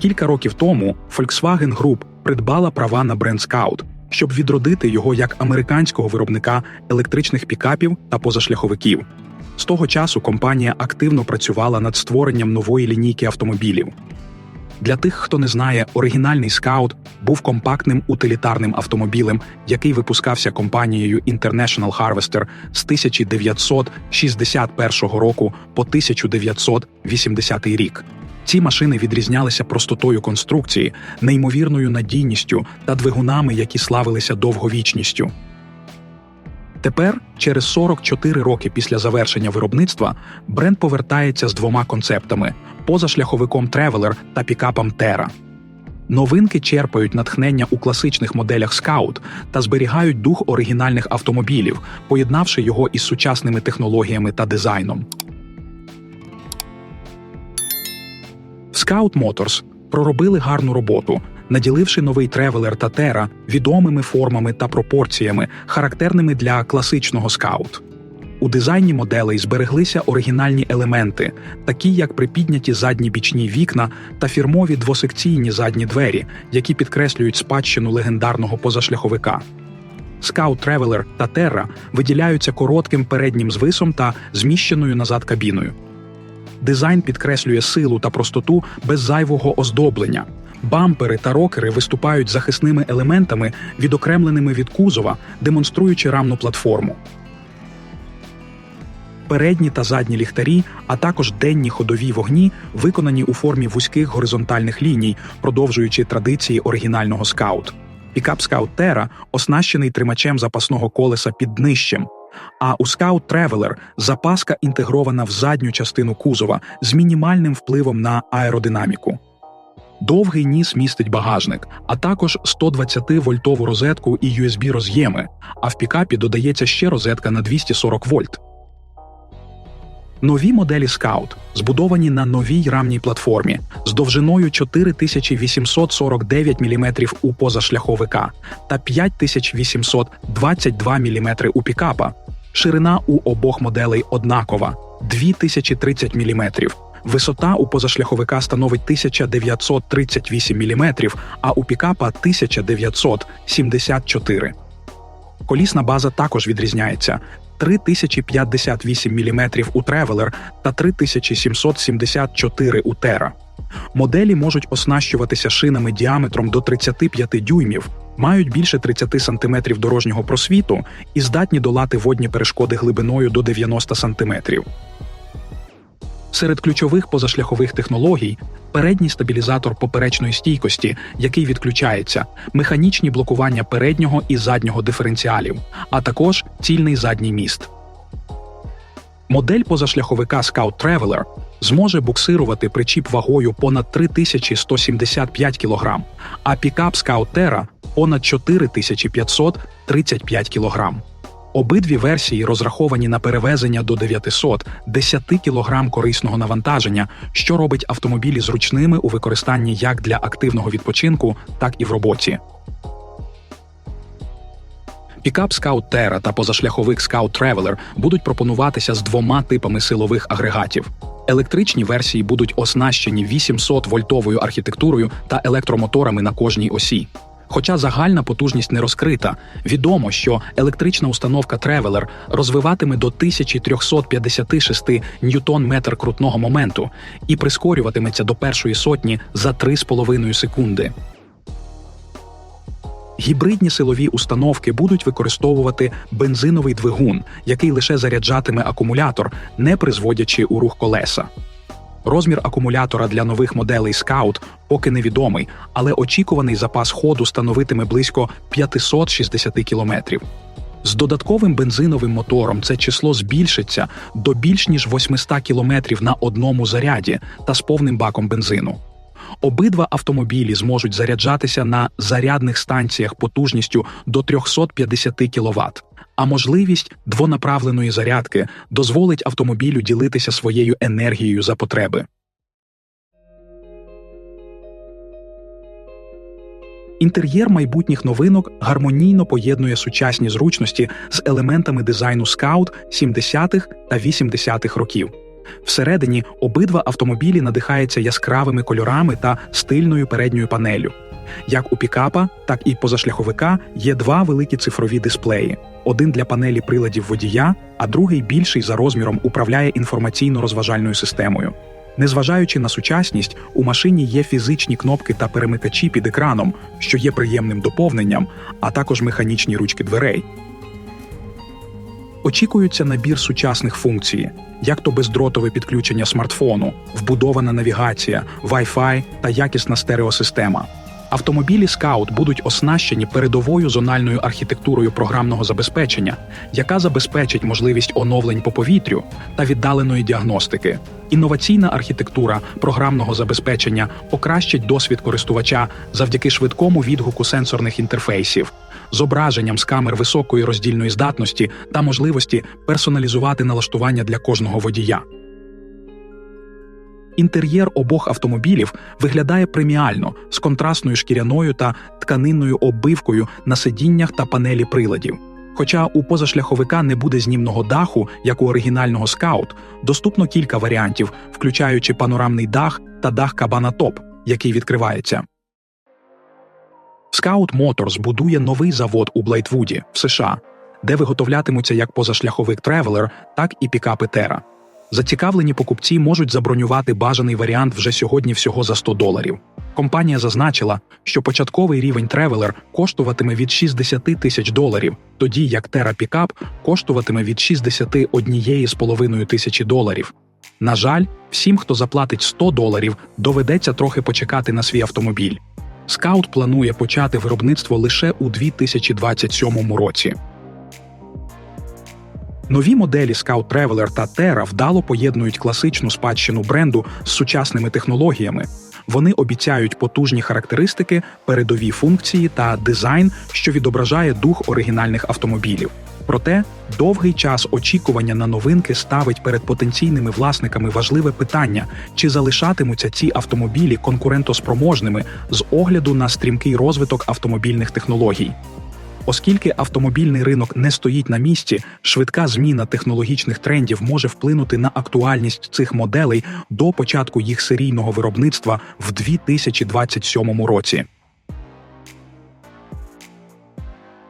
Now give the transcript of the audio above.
Кілька років тому Volkswagen Group придбала права на бренд Scout, щоб відродити його як американського виробника електричних пікапів та позашляховиків. З того часу компанія активно працювала над створенням нової лінійки автомобілів. Для тих, хто не знає, оригінальний Scout був компактним утилітарним автомобілем, який випускався компанією International Harvester з 1961 року по 1980 рік. Ці машини відрізнялися простотою конструкції, неймовірною надійністю та двигунами, які славилися довговічністю. Тепер, через 44 роки після завершення виробництва, бренд повертається з двома концептами позашляховиком Traveler та пікапом Terra. Новинки черпають натхнення у класичних моделях Scout та зберігають дух оригінальних автомобілів, поєднавши його із сучасними технологіями та дизайном. Scout Motors проробили гарну роботу, наділивши новий тревелер та Terra відомими формами та пропорціями, характерними для класичного Scout. У дизайні моделей збереглися оригінальні елементи, такі як припідняті задні бічні вікна та фірмові двосекційні задні двері, які підкреслюють спадщину легендарного позашляховика. Scout Traveler та Terra виділяються коротким переднім звисом та зміщеною назад кабіною. Дизайн підкреслює силу та простоту без зайвого оздоблення. Бампери та рокери виступають захисними елементами, відокремленими від кузова, демонструючи рамну платформу. Передні та задні ліхтарі, а також денні ходові вогні виконані у формі вузьких горизонтальних ліній, продовжуючи традиції оригінального скаут. Пікап Scout Terra оснащений тримачем запасного колеса під днищем. А у Scout Traveler запаска інтегрована в задню частину кузова з мінімальним впливом на аеродинаміку. Довгий ніс містить багажник, а також 120-вольтову розетку і USB роз'єми, а в пікапі додається ще розетка на 240 вольт. Нові моделі Scout збудовані на новій рамній платформі з довжиною 4849 мм у позашляховика та 5822 мм у пікапа. Ширина у обох моделей однакова 2030 мм. Висота у позашляховика становить 1938 мм, а у пікапа 1974 Колісна база також відрізняється 3058 мм у Traveler та 3774 у Terra. Моделі можуть оснащуватися шинами діаметром до 35 дюймів, мають більше 30 см дорожнього просвіту і здатні долати водні перешкоди глибиною до 90 см. Серед ключових позашляхових технологій передній стабілізатор поперечної стійкості, який відключається, механічні блокування переднього і заднього диференціалів, а також цільний задній міст. Модель позашляховика Scout Traveler зможе буксирувати причіп вагою понад 3175 кг, а пікап Scout Terra – понад 4535 кг. Обидві версії розраховані на перевезення до 910 кг корисного навантаження, що робить автомобілі зручними у використанні як для активного відпочинку, так і в роботі. Пікап Scout Terra та позашляховик Scout Traveler будуть пропонуватися з двома типами силових агрегатів. Електричні версії будуть оснащені 800-вольтовою архітектурою та електромоторами на кожній осі. Хоча загальна потужність не розкрита, відомо, що електрична установка Traveler розвиватиме до 1356 ньютон-метр крутного моменту і прискорюватиметься до першої сотні за 3,5 секунди. Гібридні силові установки будуть використовувати бензиновий двигун, який лише заряджатиме акумулятор, не призводячи у рух колеса. Розмір акумулятора для нових моделей Scout поки невідомий, але очікуваний запас ходу становитиме близько 560 кілометрів. З додатковим бензиновим мотором це число збільшиться до більш ніж 800 кілометрів на одному заряді та з повним баком бензину. Обидва автомобілі зможуть заряджатися на зарядних станціях потужністю до 350 кВт, а можливість двонаправленої зарядки дозволить автомобілю ділитися своєю енергією за потреби. Інтер'єр майбутніх новинок гармонійно поєднує сучасні зручності з елементами дизайну Scout 70-х та 80-х років. Всередині обидва автомобілі надихаються яскравими кольорами та стильною передньою панелю. Як у пікапа, так і позашляховика є два великі цифрові дисплеї: один для панелі приладів водія, а другий більший за розміром управляє інформаційно-розважальною системою. Незважаючи на сучасність, у машині є фізичні кнопки та перемикачі під екраном, що є приємним доповненням, а також механічні ручки дверей. Очікується набір сучасних функцій, як то бездротове підключення смартфону, вбудована навігація, Wi-Fi та якісна стереосистема. Автомобілі Scout будуть оснащені передовою зональною архітектурою програмного забезпечення, яка забезпечить можливість оновлень по повітрю та віддаленої діагностики. Інноваційна архітектура програмного забезпечення покращить досвід користувача завдяки швидкому відгуку сенсорних інтерфейсів, зображенням з камер високої роздільної здатності та можливості персоналізувати налаштування для кожного водія. Інтер'єр обох автомобілів виглядає преміально з контрастною шкіряною та тканинною оббивкою на сидіннях та панелі приладів. Хоча у позашляховика не буде знімного даху, як у оригінального Scout, доступно кілька варіантів, включаючи панорамний дах та дах кабана топ, який відкривається. Scout Motors будує новий завод у Блейтвуді в США, де виготовлятимуться як позашляховик Traveler, так і пікапи Terra. Зацікавлені покупці можуть забронювати бажаний варіант вже сьогодні всього за 100 доларів. Компанія зазначила, що початковий рівень Traveler коштуватиме від 60 тисяч доларів, тоді як Terra Pickup коштуватиме від 61,5 тисячі доларів. На жаль, всім, хто заплатить 100 доларів, доведеться трохи почекати на свій автомобіль. Скаут планує почати виробництво лише у 2027 році. Нові моделі Scout Traveler та Terra вдало поєднують класичну спадщину бренду з сучасними технологіями. Вони обіцяють потужні характеристики, передові функції та дизайн, що відображає дух оригінальних автомобілів. Проте довгий час очікування на новинки ставить перед потенційними власниками важливе питання: чи залишатимуться ці автомобілі конкурентоспроможними з огляду на стрімкий розвиток автомобільних технологій. Оскільки автомобільний ринок не стоїть на місці, швидка зміна технологічних трендів може вплинути на актуальність цих моделей до початку їх серійного виробництва в 2027 році.